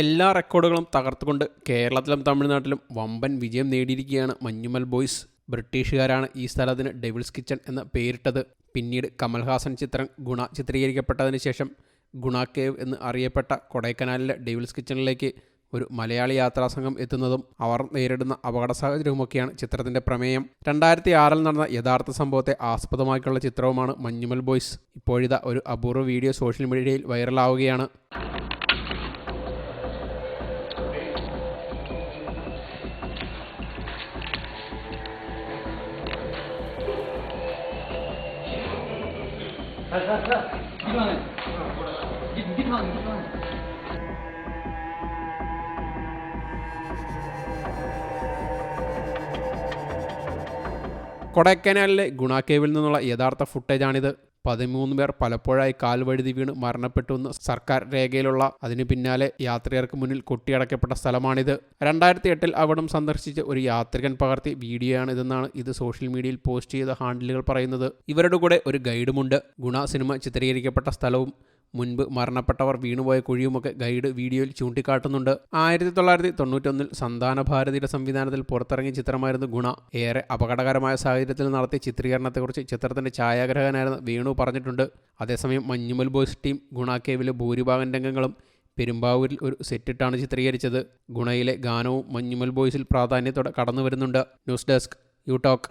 എല്ലാ റെക്കോർഡുകളും തകർത്തുകൊണ്ട് കേരളത്തിലും തമിഴ്നാട്ടിലും വമ്പൻ വിജയം നേടിയിരിക്കുകയാണ് മഞ്ഞുമൽ ബോയ്സ്. ബ്രിട്ടീഷുകാരാണ് ഈ സ്ഥലത്തിന് ഡെവിൾസ് കിച്ചൺ എന്ന് പേരിട്ടത്. പിന്നീട് കമൽഹാസൻ ചിത്രം ഗുണ ചിത്രീകരിക്കപ്പെട്ടതിന് ശേഷം ഗുണ കേവ് എന്ന് അറിയപ്പെട്ട കൊടൈക്കനാലിലെ ഡെവിൾസ് കിച്ചണിലേക്ക് ഒരു മലയാളി യാത്രാ സംഘം എത്തുന്നതും അവർ നേരിടുന്ന അപകട സാഹചര്യവുമൊക്കെയാണ് ചിത്രത്തിന്റെ പ്രമേയം. രണ്ടായിരത്തി ആറിൽ നടന്ന യഥാർത്ഥ സംഭവത്തെ ആസ്പദമാക്കിയുള്ള ചിത്രവുമാണ് മഞ്ഞുമൽ ബോയ്സ്. ഇപ്പോഴിതാ ഒരു അപൂർവ വീഡിയോ സോഷ്യൽ മീഡിയയിൽ വൈറലാവുകയാണ്. കൊടൈക്കനാലിലെ ഗുണാ നിന്നുള്ള യഥാർത്ഥ ഫുട്ടേജാണിത് പതിമൂന്ന് പേർ പലപ്പോഴായി കാൽവഴുതി വീണ് മരണപ്പെട്ടുവെന്ന് സർക്കാർ രേഖയിലുള്ള അതിനു പിന്നാലെ യാത്രികർക്ക് മുന്നിൽ കൊട്ടിയടക്കപ്പെട്ട സ്ഥലമാണിത്. രണ്ടായിരത്തി എട്ടിൽ അവിടം സന്ദർശിച്ച ഒരു യാത്രികൻ പകർത്തിയ വീഡിയോയാണിതെന്നാണ് ഇത് സോഷ്യൽ മീഡിയയിൽ പോസ്റ്റ് ചെയ്ത ഹാൻഡിലുകൾ പറയുന്നത്. ഇവരുടെ കൂടെ ഒരു ഗൈഡുമുണ്ട്. ഗുണ സിനിമ ചിത്രീകരിക്കപ്പെട്ട സ്ഥലവും മുൻപ് മരണപ്പെട്ടവർ വീണുപോയ കുഴിയുമൊക്കെ ഗൈഡ് വീഡിയോയിൽ ചൂണ്ടിക്കാട്ടുന്നുണ്ട്. ആയിരത്തി തൊള്ളായിരത്തി തൊണ്ണൂറ്റൊന്നിൽ സന്താന ഭാരതിയുടെ സംവിധാനത്തിൽ പുറത്തിറങ്ങിയ ചിത്രമായിരുന്നു ഗുണ. ഏറെ അപകടകരമായ സാഹചര്യത്തിൽ നടത്തിയ ചിത്രീകരണത്തെക്കുറിച്ച് ചിത്രത്തിന്റെ ഛായാഗ്രഹകനായിരുന്ന വേണു പറഞ്ഞിട്ടുണ്ട്. അതേസമയം മഞ്ഞുമൽ ബോയ്സ് ടീം ഗുണ കേവിലെ ഭൂരിഭാഗം രംഗങ്ങളും പെരുമ്പാവൂരിൽ ഒരു സെറ്റിട്ടാണ് ചിത്രീകരിച്ചത്. ഗുണയിലെ ഗാനവും മഞ്ഞുമൽ ബോയ്സിൽ പ്രാധാന്യത്തോടെ കടന്നു വരുന്നുണ്ട് ന്യൂസ് ഡെസ്ക് യു ടോക്ക്